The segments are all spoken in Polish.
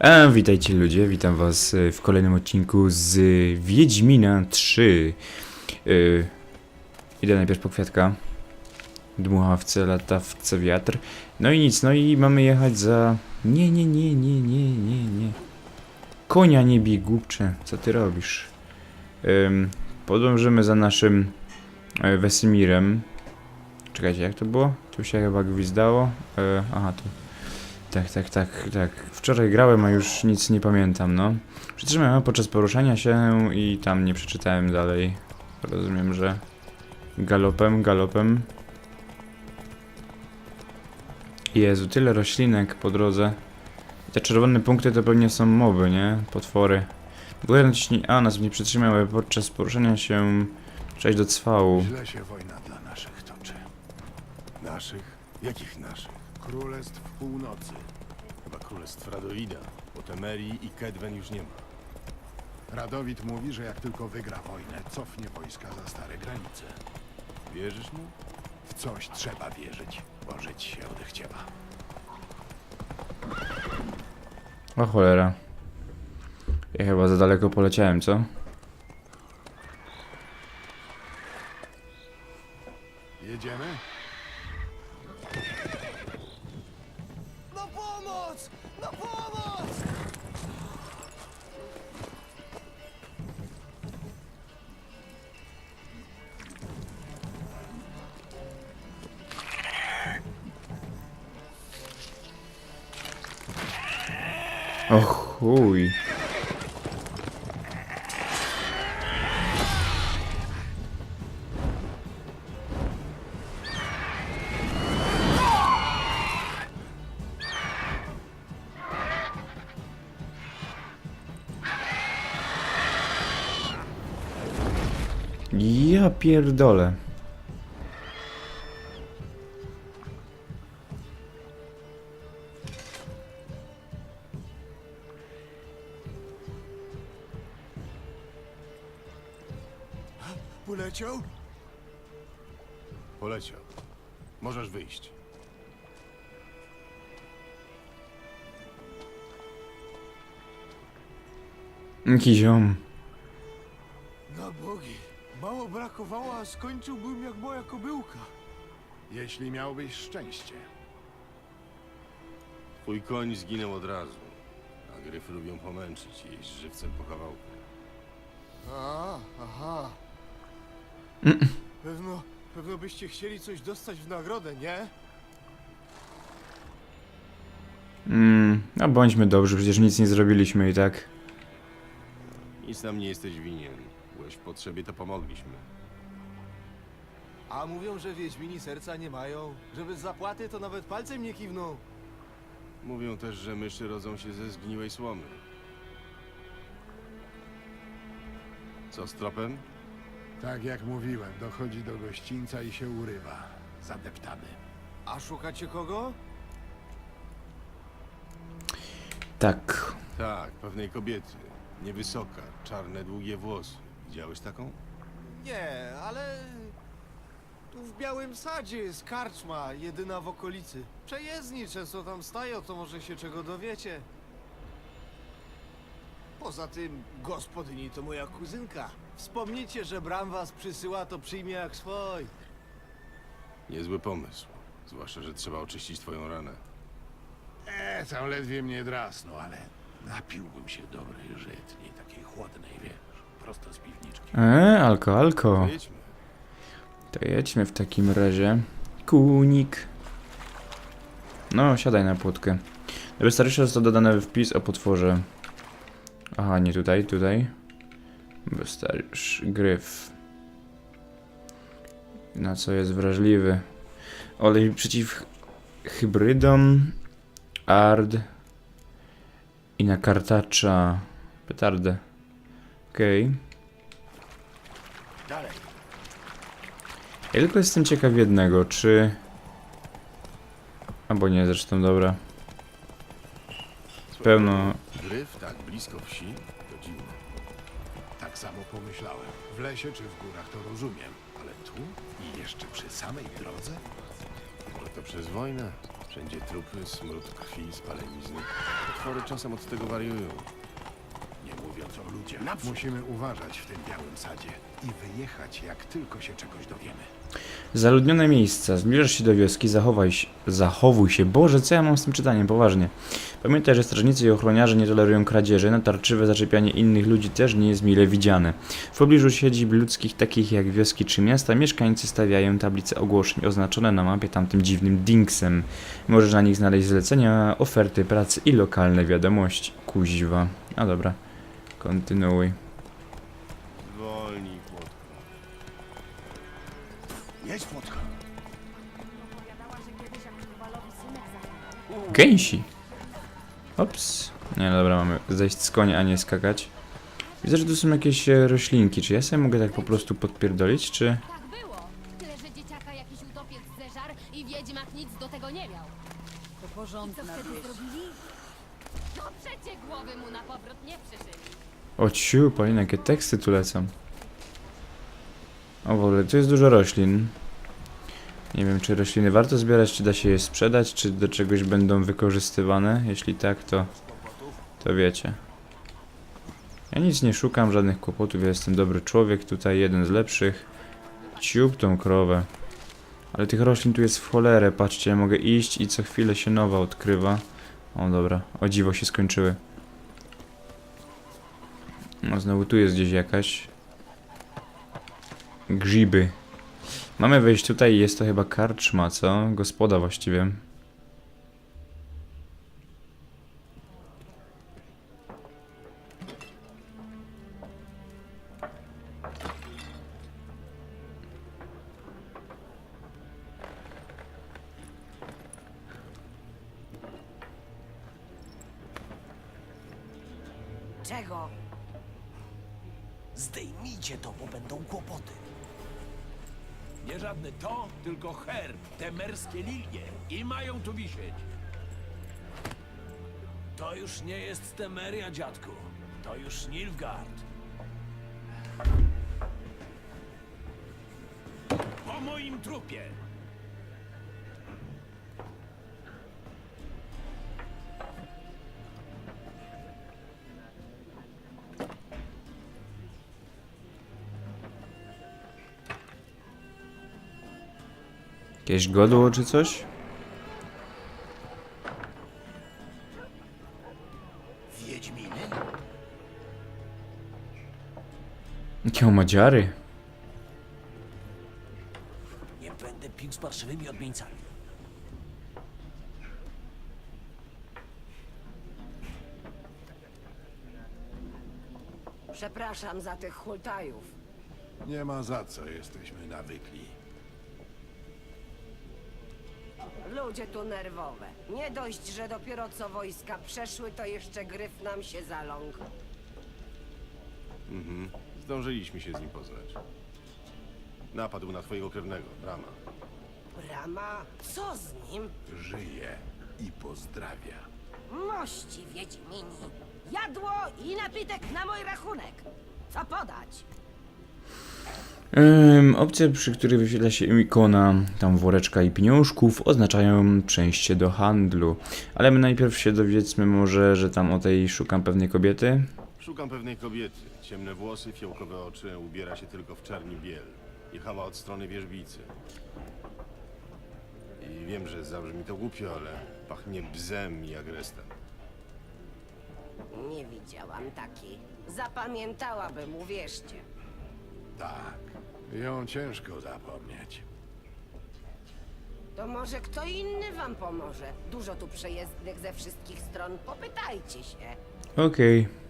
E, witajcie ludzie, witam was e, w kolejnym odcinku z Wiedźmina 3. E, idę najpierw po kwiatka. Dmuchawce, latawce, wiatr. No i nic, no i mamy jechać za... Nie, nie, nie, nie, nie, nie, nie. Konia nie bij, głupcze, co ty robisz? Ym, podążymy za naszym e, Wesymirem. Czekajcie, jak to było? Tu się chyba gwizdało. Aha, tu. Tak, tak, tak, tak. Wczoraj grałem, a już nic nie pamiętam, no. Przytrzymałem podczas poruszania się i tam nie przeczytałem dalej. Rozumiem, że galopem, galopem. Jezu, tyle roślinek po drodze. Te czerwone punkty to pewnie są moby, nie? Potwory. Górę naciśnij A, nas nie przytrzymały podczas poruszania się. Przejść do cwału. Źle się wojna dla naszych toczy. Naszych? Jakich naszych? Królestw Północy. Chyba królestw Radoida, bo Temerii i Kedwen już nie ma. Radowid mówi, że jak tylko wygra wojnę, cofnie wojska za stare granice. Wierzysz mu? W coś trzeba wierzyć, bo żyć się odechciewa. O cholera. Ja chyba za daleko poleciałem, co? Jedziemy? O chuj. Ja pierdolę. Poleciał. Możesz wyjść. Jaki ziom. Na bogi! Mało brakowało, a skończyłbym jak moja kobyłka. Jeśli miałbyś szczęście. Twój koń zginął od razu, a gryfy lubią pomęczyć i jeść żywcem po kawałku. A, aha. Pewno, pewno byście chcieli coś dostać w nagrodę, nie? Mm, no bądźmy dobrzy, przecież nic nie zrobiliśmy i tak. Nic nam nie jesteś winien. Byłeś w potrzebie, to pomogliśmy. A mówią, że Wiedźmini serca nie mają, że bez zapłaty to nawet palcem nie kiwną. Mówią też, że myszy rodzą się ze zgniłej słomy. Co z tropem? Tak jak mówiłem, dochodzi do gościńca i się urywa. Zadeptany. A szukacie kogo? Tak. Tak, pewnej kobiety. Niewysoka, czarne, długie włosy. Widziałeś taką? Nie, ale... Tu w Białym Sadzie jest karczma, jedyna w okolicy. Przejezdni często tam stają, to może się czego dowiecie. Poza tym, gospodyni to moja kuzynka. Wspomnijcie, że Bram was przysyła, to przyjmie jak swój. Niezły pomysł. Zwłaszcza, że trzeba oczyścić twoją ranę. E, tam ledwie mnie drasnął, ale napiłbym się dobrej żytniej, takiej chłodnej, wiesz, prosto z piwniczki. E, alko, alko. To jedźmy. To jedźmy w takim razie. Kunik. No, siadaj na płotkę. Wystarczy, że to dodane wpis o potworze. Aha, nie tutaj, tutaj. Wystarczy gryf. Na co jest wrażliwy. Olej przeciw hybrydom. Ard. I na kartacza. Petardę. Okej. Dalej. Ja tylko jestem ciekaw jednego, czy... Albo nie, zresztą dobra. Pełno... Gryf tak blisko wsi? To dziwne. Tak samo pomyślałem. W lesie czy w górach to rozumiem, ale tu i jeszcze przy samej drodze? Może to przez wojnę? Wszędzie trupy, smród krwi, spalenizny. Potwory czasem od tego wariują. Nie mówiąc o ludziach, musimy uważać w tym białym sadzie i wyjechać, jak tylko się czegoś dowiemy. Zaludnione miejsca. Zbliżasz się do wioski, zachowaj się, zachowuj się. Boże, co ja mam z tym czytaniem? Poważnie. Pamiętaj, że strażnicy i ochroniarze nie tolerują kradzieży, natarczywe zaczepianie innych ludzi też nie jest mile widziane. W pobliżu siedzib ludzkich, takich jak wioski czy miasta, mieszkańcy stawiają tablice ogłoszeń oznaczone na mapie tamtym dziwnym dinksem. Możesz na nich znaleźć zlecenia, oferty pracy i lokalne wiadomości. Kuźwa. A dobra. Kontynuuj. Płotka. Jedź, zaginął. Gęsi. Ops. Nie, dobra, mamy zejść z konia, a nie skakać. Widzę, że tu są jakieś e, roślinki. Czy ja sobie mogę tak po prostu podpierdolić, czy... Tak było. Tyle, że dzieciaka jakiś utopiec zeżar i wiedźmak nic do tego nie miał. To I co porządna wtedy wieś. zrobili? No przecie głowy mu na powrót nie przyszyli. O ciu, Paulina, jakie teksty tu lecą. O, w ogóle, tu jest dużo roślin. Nie wiem, czy rośliny warto zbierać, czy da się je sprzedać, czy do czegoś będą wykorzystywane. Jeśli tak, to... To wiecie. Ja nic nie szukam, żadnych kłopotów, ja jestem dobry człowiek, tutaj jeden z lepszych. Ciup tą krowę. Ale tych roślin tu jest w cholerę, patrzcie, ja mogę iść i co chwilę się nowa odkrywa. O dobra, o dziwo się skończyły. No znowu tu jest gdzieś jakaś. Grzyby. Mamy wejść tutaj, jest to chyba karczma, co? Gospoda właściwie. Mają tu wisieć. To już nie jest Temeria, dziadku. To już Nilfgaard. Po moim trupie. Jakieś godło czy coś? Jakie omadziary? Nie będę pił z parszywymi odmieńcami. Przepraszam za tych hultajów. Nie ma za co, jesteśmy nawykli. Ludzie tu nerwowe. Nie dość, że dopiero co wojska przeszły, to jeszcze gryf nam się zaląkł. Zdążyliśmy się z nim poznać. Napadł na twojego krewnego, Brama. Brama, co z nim? Żyje i pozdrawia. Mości Wiedźmini. Jadło i napitek na mój rachunek. Co podać? Ym, opcje, przy których wyświetla się ikona, tam woreczka i pieniążków, oznaczają przejście do handlu. Ale my najpierw się dowiedzmy może, że tam o tej szukam pewnej kobiety. Szukam pewnej kobiety. Ciemne włosy, fiołkowe oczy, ubiera się tylko w czerni biel. Jechała od strony wierzbicy. I wiem, że zabrzmi to głupio, ale pachnie bzem i agrestem. Nie widziałam takiej. Zapamiętałabym, uwierzcie. Tak. Ją ciężko zapomnieć. To może kto inny wam pomoże. Dużo tu przejezdnych ze wszystkich stron. Popytajcie się. Okej. Yy,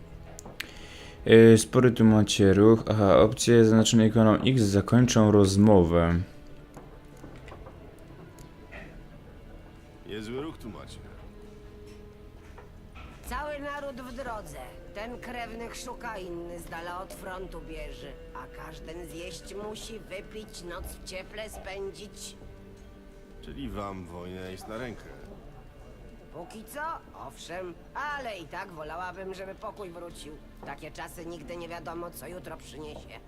spory tu macie ruch. Aha, opcje zaznaczone ikoną X zakończą rozmowę. Niezły ruch tu macie. Cały naród w drodze. Ten krewnych szuka, inny z dala od frontu bierze. A każdy zjeść musi, wypić, noc w cieple spędzić. Czyli wam wojna jest na rękę. Póki co, owszem, ale i tak wolałabym, żeby pokój wrócił. Takie czasy nigdy nie wiadomo, co jutro przyniesie.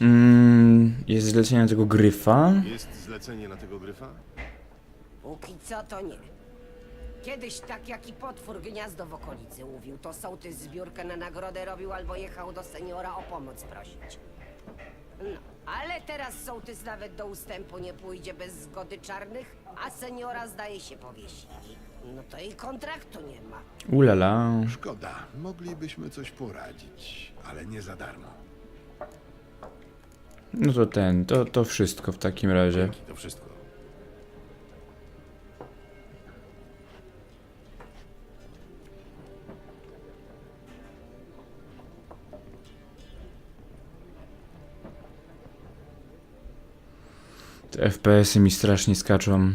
Mm, jest zlecenie na tego gryfa. Jest zlecenie na tego gryfa? Póki co to nie. Kiedyś tak jak i potwór gniazdo w okolicy mówił, to sołtys zbiórkę na nagrodę robił albo jechał do seniora o pomoc prosić. No, ale teraz sołtys nawet do ustępu nie pójdzie bez zgody czarnych, a seniora zdaje się powiesili. No to i kontraktu nie ma. Ulala. Szkoda, moglibyśmy coś poradzić, ale nie za darmo. No to ten, to, to wszystko w takim razie. Dzięki, to wszystko. Te FPS-y mi strasznie skaczą.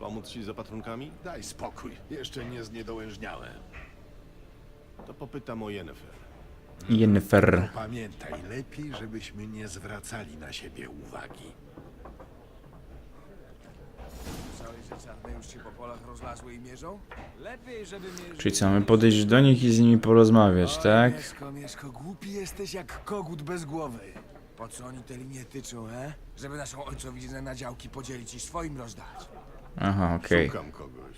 Pomóc ci z opatrunkami? Daj spokój, jeszcze nie zniedołężniałem. To popytam o Yennefer. Jennifer. Pamiętaj, lepiej, żebyśmy nie zwracali na siebie uwagi. Słyszałeś, że czarne już się po polach rozlazły i mierzą? Lepiej, żeby mierzyli... Czyli co, mamy podejść do nich i z nimi porozmawiać, Oj, tak? Mieszko, Mieszko, głupi jesteś jak kogut bez głowy. Po co oni te linie tyczą, he? Żeby naszą ojcowiznę na działki podzielić i swoim rozdać. Aha, okej. Szukam kogoś.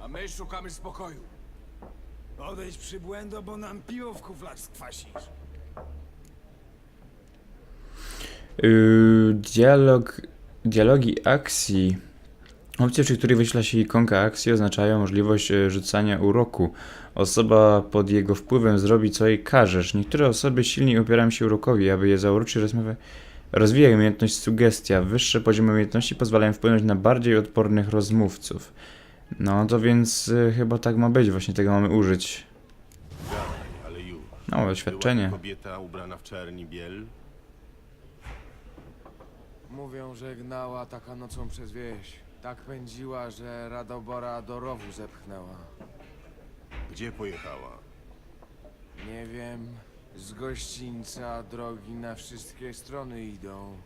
A my szukamy spokoju. Odejdź przybłędo, bo nam piwo w kuflach skwasisz. Yy, dialog, dialogi akcji. Opcje, przy których wyśla się ikonka akcji oznaczają możliwość e, rzucania uroku. Osoba pod jego wpływem zrobi co jej każesz. Niektóre osoby silniej opierają się urokowi, aby je zauroczyć rozmowę. Rozwija umiejętność sugestia. Wyższe poziomy umiejętności pozwalają wpłynąć na bardziej odpornych rozmówców. No to więc y, chyba tak ma być, właśnie tego mamy użyć. Gadaj, ale już. No, Była doświadczenie. to kobieta ubrana w czerni biel? Mówią, że gnała taka nocą przez wieś. Tak pędziła, że Radobora do rowu zepchnęła. Gdzie pojechała? Nie wiem, z gościńca drogi na wszystkie strony idą.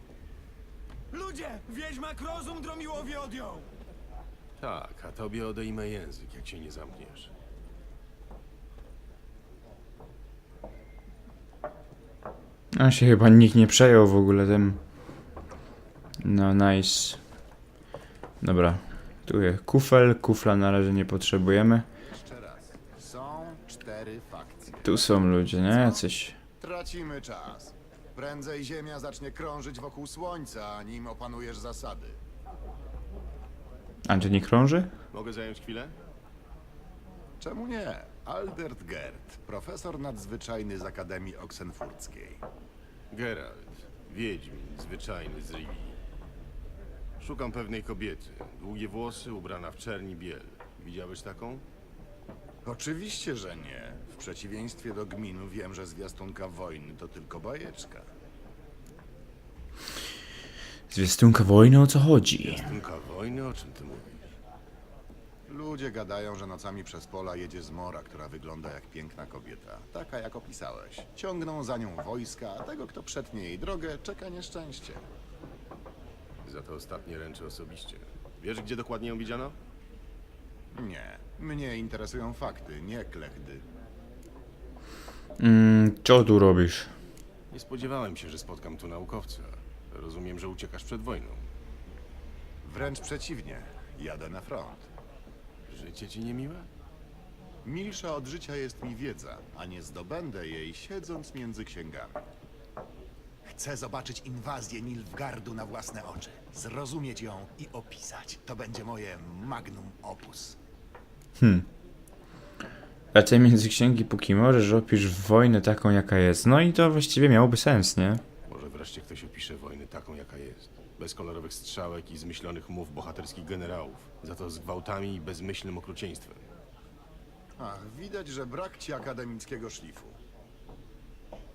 Ludzie! Wiedźmak rozum dromiłowi odjął! Tak, a tobie odejmę język, jak się nie zamkniesz. A się chyba nikt nie przejął w ogóle tym. No, nice. Dobra. Tu jest kufel. Kufla na razie nie potrzebujemy. Jeszcze raz. Są cztery fakcje. Tu są ludzie, nie? Jacyś. Tracimy czas. Prędzej Ziemia zacznie krążyć wokół Słońca, nim opanujesz zasady. A, to nie krąży? Mogę zająć chwilę? Czemu nie? Aldert Gerd, profesor nadzwyczajny z Akademii Oksenfurckiej. Geralt, wiedźmin, zwyczajny z Rivii. Szukam pewnej kobiety. Długie włosy, ubrana w czerni biel. Widziałeś taką? Oczywiście, że nie. W przeciwieństwie do gminu wiem, że zwiastunka wojny to tylko bajeczka. Zwiastunka wojny, o co chodzi? Zwiastunka wojny? O czym ty mówisz? Ludzie gadają, że nocami przez pola jedzie zmora, która wygląda jak piękna kobieta. Taka, jak opisałeś. Ciągną za nią wojska, a tego, kto przetnie jej drogę, czeka nieszczęście. Za to ostatnie ręczę osobiście. Wiesz, gdzie dokładnie ją widziano? Nie. Mnie interesują fakty, nie klechdy. Mm, co tu robisz? Nie spodziewałem się, że spotkam tu naukowca. Rozumiem, że uciekasz przed wojną. Wręcz przeciwnie. Jadę na front. Życie ci niemiłe? Milsza od życia jest mi wiedza, a nie zdobędę jej siedząc między księgami. Chcę zobaczyć inwazję Nilfgardu na własne oczy, zrozumieć ją i opisać. To będzie moje magnum opus. Lecę między księgi póki możesz, opisz wojnę taką jaka jest. No i to właściwie miałoby sens, nie? Może wreszcie ktoś opisze wojnę taką, jaka jest. Bez kolorowych strzałek i zmyślonych mów bohaterskich generałów. Za to z gwałtami i bezmyślnym okrucieństwem. Ach, widać, że brak ci akademickiego szlifu.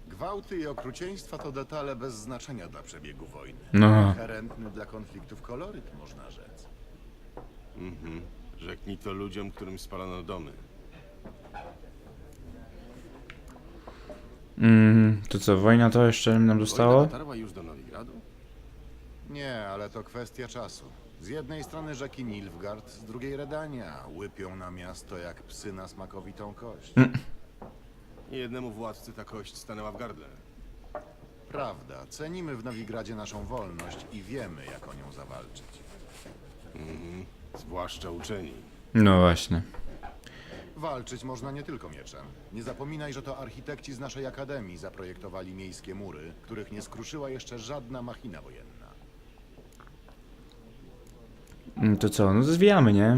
Gwałty i okrucieństwa to detale bez znaczenia dla przebiegu wojny. No. Herentny dla konfliktów koloryt, można rzec. Mhm. Rzeknij to ludziom, którym spalono domy. Mm, to co, wojna to jeszcze nam Wojna zostało? dotarła już do Nowigradu? Nie, ale to kwestia czasu. Z jednej strony rzeki Nilfgaard, z drugiej Redania. Łypią na miasto jak psy na smakowitą kość. Jednemu władcy ta kość stanęła w gardle. Prawda, cenimy w Nowigradzie naszą wolność i wiemy, jak o nią zawalczyć. Zwłaszcza uczeni. No właśnie. Walczyć można nie tylko mieczem. Nie zapominaj, że to architekci z naszej akademii zaprojektowali miejskie mury, których nie skruszyła jeszcze żadna machina wojenna. Mm, To co, no zwijamy, nie?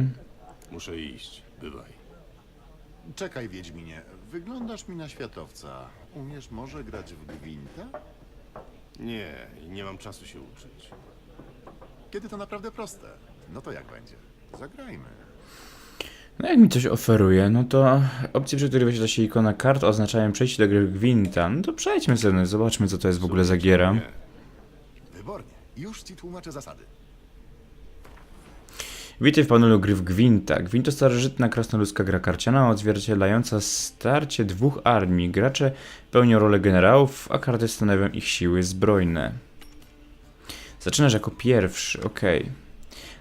Muszę iść. Bywaj. Czekaj, Wiedźminie, wyglądasz mi na światowca. Umiesz może grać w gwinta? Nie, i nie mam czasu się uczyć. Kiedy to naprawdę proste. No to jak będzie? Zagrajmy. No jak mi coś oferuje, no to opcje, przy których wyświetla się ikona kart oznaczają przejście do gry Gwinta. No to przejdźmy sobie, zobaczmy co to jest w ogóle za giera. Nie. Wybornie. Już ci tłumaczę zasady. Witaj w panelu gry w Gwinta. Gwint to starożytna krasnoludzka gra karciana odzwierciedlająca starcie dwóch armii. Gracze pełnią rolę generałów, a karty stanowią ich siły zbrojne. Zaczynasz jako pierwszy, ok.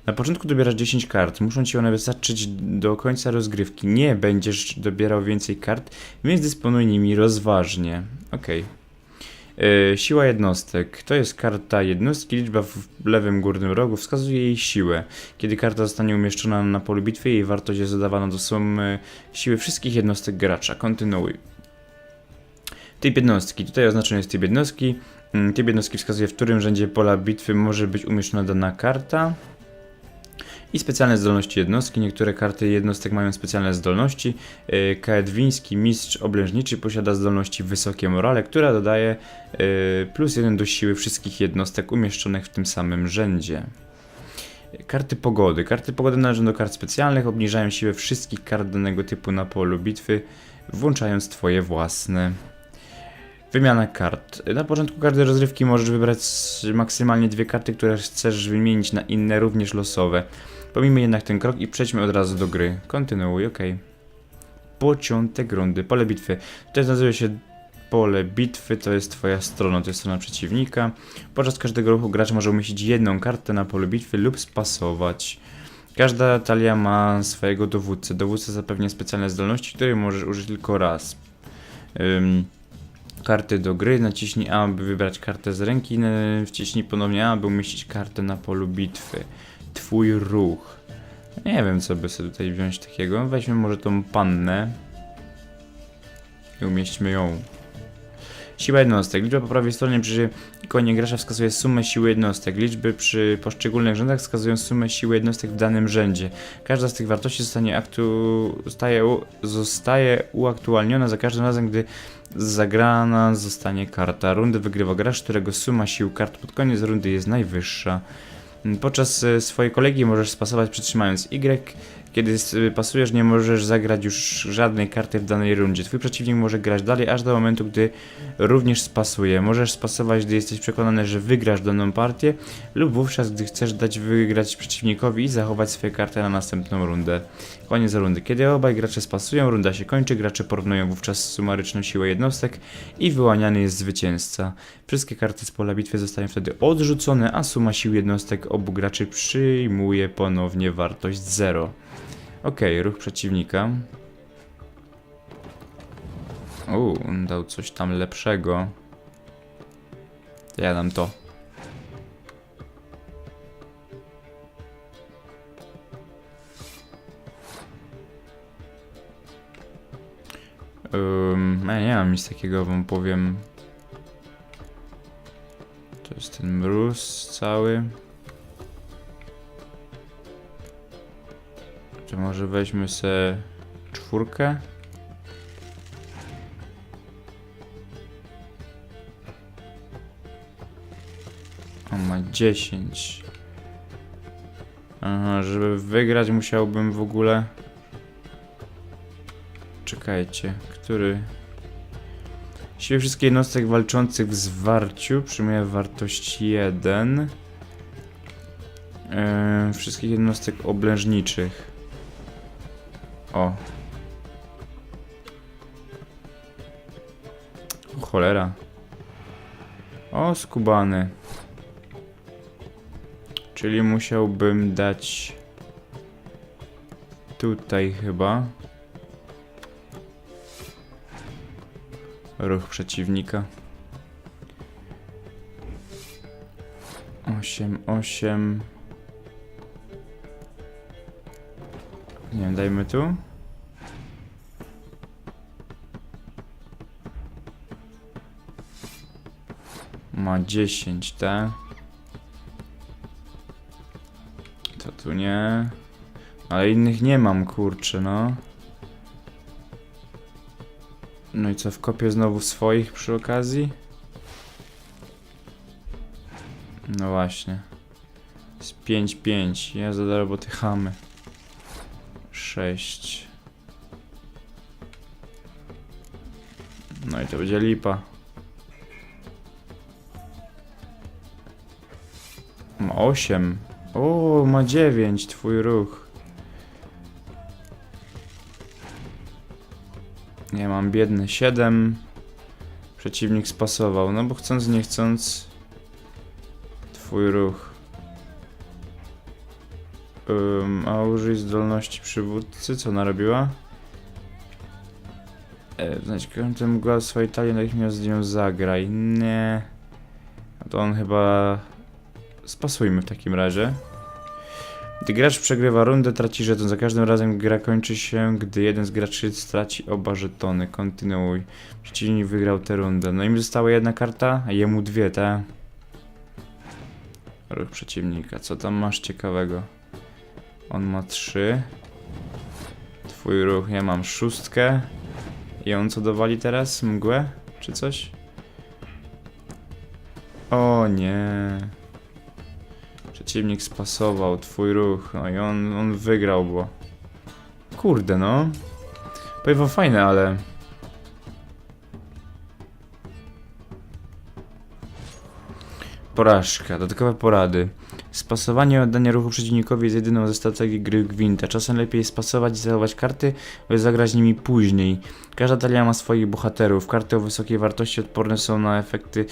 Na początku dobierasz 10 kart. Muszą ci one wystarczyć do końca rozgrywki. Nie będziesz dobierał więcej kart, więc dysponuj nimi rozważnie. Ok. Yy, siła jednostek. To jest karta jednostki. Liczba w lewym górnym rogu wskazuje jej siłę. Kiedy karta zostanie umieszczona na polu bitwy, jej wartość jest dodawana do sumy siły wszystkich jednostek gracza. Kontynuuj. Typ jednostki. Tutaj oznaczony jest typ jednostki. Mm, Typ jednostki wskazuje, w którym rzędzie pola bitwy może być umieszczona dana karta. I specjalne zdolności jednostki. Niektóre karty jednostek mają specjalne zdolności. Yy, Kaedwiński mistrz oblężniczy posiada zdolności wysokie morale, która dodaje yy, plus jeden do siły wszystkich jednostek umieszczonych w tym samym rzędzie. Karty pogody. Karty pogody należą do kart specjalnych, obniżają siłę wszystkich kart danego typu na polu bitwy, włączając twoje własne. Wymiana kart. Na początku każdej rozrywki możesz wybrać maksymalnie dwie karty, które chcesz wymienić na inne, również losowe. Pomijmy jednak ten krok i przejdźmy od razu do gry. Kontynuuj, ok. Początek rundy. Pole bitwy. Tutaj znajduje się pole bitwy, to jest twoja strona, to jest strona przeciwnika. Podczas każdego ruchu gracz może umieścić jedną kartę na polu bitwy lub spasować. Każda talia ma swojego dowódcę. Dowódca zapewnia specjalne zdolności, które możesz użyć tylko raz. Karty do gry, naciśnij A, aby wybrać kartę z ręki, wciśnij ponownie A, aby umieścić kartę na polu bitwy. Twój ruch. Nie wiem, co by sobie tutaj wziąć takiego. Weźmy może tą pannę i umieśćmy ją. Siła jednostek. Liczba po prawej stronie przy ikonie gracza wskazuje sumę siły jednostek. Liczby przy poszczególnych rzędach wskazują sumę siły jednostek w danym rzędzie. Każda z tych wartości zostanie aktu... zostaje, zostaje uaktualniona za każdym razem, gdy zagrana zostanie karta. Rundę wygrywa gracz, którego suma sił kart pod koniec rundy jest najwyższa. Podczas e, swojej kolegi możesz spasować przytrzymając Y. Kiedy pasujesz, nie możesz zagrać już żadnej karty w danej rundzie. Twój przeciwnik może grać dalej, aż do momentu, gdy również spasuje. Możesz spasować, gdy jesteś przekonany, że wygrasz daną partię, lub wówczas, gdy chcesz dać wygrać przeciwnikowi i zachować swoje karty na następną rundę. Koniec rundy. Kiedy obaj gracze spasują, runda się kończy, gracze porównują wówczas sumaryczną siłę jednostek i wyłaniany jest zwycięzca. Wszystkie karty z pola bitwy zostają wtedy odrzucone, a suma sił jednostek obu graczy przyjmuje ponownie wartość 0. Ok, ruch przeciwnika. Uuu, dał coś tam lepszego. Ja dam to. Um, nie mam nic takiego, wam powiem. To jest ten mróz cały. To może weźmy se czwórkę. On ma 10. Aha, żeby wygrać musiałbym w ogóle... Czekajcie, który... Siły wszystkich jednostek walczących w zwarciu przyjmuje wartość 1. Eee, wszystkich jednostek oblężniczych. O. o. Cholera. O, skubany. Czyli musiałbym dać tutaj chyba ruch przeciwnika. Osiem, osiem. Nie wiem, dajmy tu. Ma 10, tak? To tu nie. Ale innych nie mam, kurczę, no. No i co, wkopię znowu swoich przy okazji? No właśnie. Z 5-5. Ja za roboty chamy. 6. No i to będzie lipa. 8. O, ma 9 twój ruch. Nie mam biedny 7. Przeciwnik spasował, no bo chcąc nie chcąc twój ruch. Ym, a użyj zdolności przywódcy, co ona robiła? E, znaczy, ten mgła swojej talii natychmiast z nią zagraj. Nie. No to on chyba... Spasujmy w takim razie. Gdy gracz przegrywa rundę, traci żeton. Za każdym razem gra kończy się, gdy jeden z graczy straci oba żetony. Kontynuuj. Przeciwnik wygrał tę rundę. No im została jedna karta, a jemu dwie, tak? Ruch przeciwnika. Co tam masz ciekawego? On ma trzy. Twój ruch. Ja mam szóstkę. I on co dowali teraz? Mgłę? Czy coś? O nie. Przeciwnik spasował twój ruch. No i on, on wygrał, bo... Kurde no. Powiem fajne, ale... Porażka. Dodatkowe porady. Spasowanie i oddanie ruchu przeciwnikowi jest jedyną ze strategii gry Gwinta. Czasem lepiej spasować i zachować karty, by zagrać nimi później. Każda talia ma swoich bohaterów. Karty o wysokiej wartości odporne są na efekty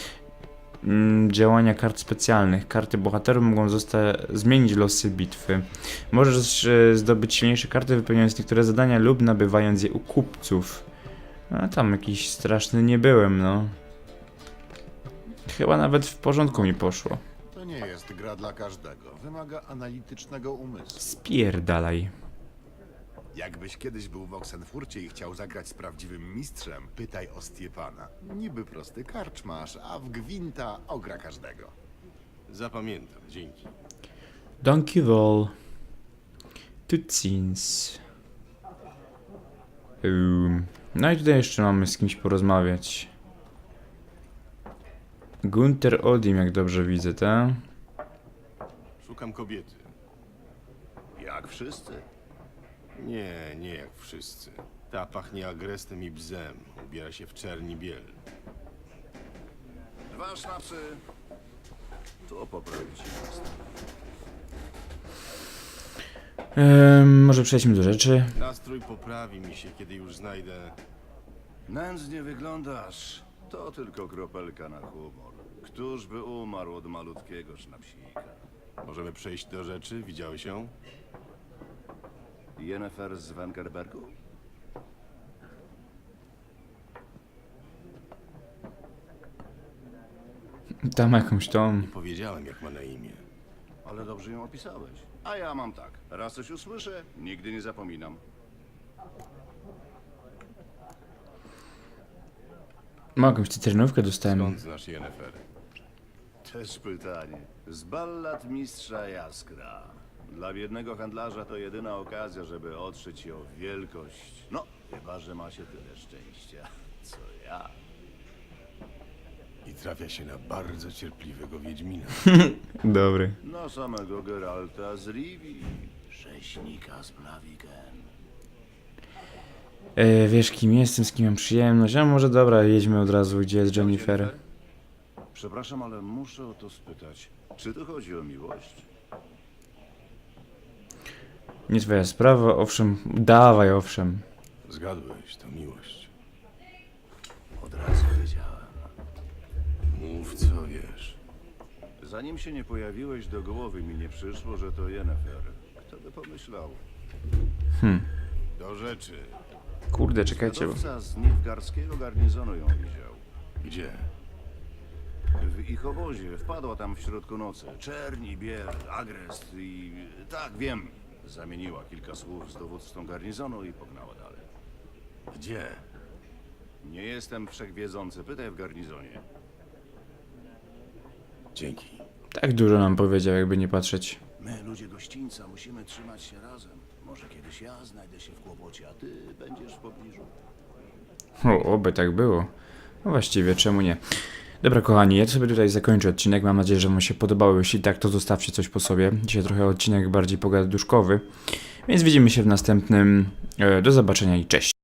działania kart specjalnych. Karty bohaterów mogą zostać, zmienić losy bitwy. Możesz e, zdobyć silniejsze karty wypełniając niektóre zadania lub nabywając je u kupców. A tam jakiś straszny nie byłem, no. Chyba nawet w porządku mi poszło. To nie jest gra dla każdego. Wymaga analitycznego umysłu. Spierdalaj. Jakbyś kiedyś był w Oxenfurcie i chciał zagrać z prawdziwym mistrzem, pytaj o Stiepana. Niby prosty karczmasz, a w gwinta ogra każdego. Zapamiętam, dzięki. Donkey Wall. Tutsins. Um, no i tutaj jeszcze mamy z kimś porozmawiać. Gunter Odim, jak dobrze widzę, tak? Szukam kobiety. Jak wszyscy. Nie, nie jak wszyscy. Ta pachnie agrestem i bzem. Ubiera się w czerni biel. Dwa sznapsy. To poprawić Em, może przejdźmy do rzeczy. Nastrój poprawi mi się, kiedy już znajdę... Nędznie wyglądasz. To tylko kropelka na humor. Któż by umarł od malutkiego sznapsika? Możemy przejść do rzeczy? Widziałeś ją? Jennifer z Wengerbergu? Tam jakąś tą. Nie powiedziałem, jak ma na imię. Ale dobrze ją opisałeś. A ja mam tak. Raz coś usłyszę, nigdy nie zapominam. Ma jakąś cytrynówkę dostałem. Skąd znasz Yennefer? Też pytanie. Z ballad mistrza Jaskra. Dla biednego handlarza to jedyna okazja, żeby otrzeć się o wielkość. No, chyba, że ma się tyle szczęścia, co ja. I trafia się na bardzo cierpliwego Wiedźmina. Dobry. Na samego Geralta z Rivi, rzeźnika z Blaviken. E, wiesz kim jestem, z kim mam przyjemność. A może dobra, jedźmy od razu, gdzie jest Jennifer. Przepraszam, ale muszę o to spytać. Czy tu chodzi o miłość? Nie twoja sprawa, owszem, dawaj, owszem. Zgadłeś, to miłość. Od razu wiedziałem. Mów, co wiesz. Zanim się nie pojawiłeś, do głowy mi nie przyszło, że to Yennefer. Kto by pomyślał? Do rzeczy. Kurde, czekajcie, bo... Zwiadowca z Nilfgaardzkiego garnizonu ją widział. Gdzie? w ich obozie. Wpadła tam w środku nocy. Czerni, biel, agrest i... Tak, wiem. Zamieniła kilka słów z dowódcą garnizonu i pognała dalej. Gdzie? Nie jestem wszechwiedzący. Pytaj w garnizonie. Dzięki. Tak dużo nam powiedział, jakby nie patrzeć. My, ludzie gościńca, musimy trzymać się razem. Może kiedyś ja znajdę się w kłopocie, a ty będziesz w pobliżu. O, oby tak było. No właściwie, czemu nie? Dobra, kochani, ja sobie tutaj zakończę odcinek. Mam nadzieję, że Wam się podobało. Jeśli tak, to zostawcie coś po sobie. Dzisiaj trochę odcinek bardziej pogaduszkowy. Więc widzimy się w następnym. E, Do zobaczenia i cześć.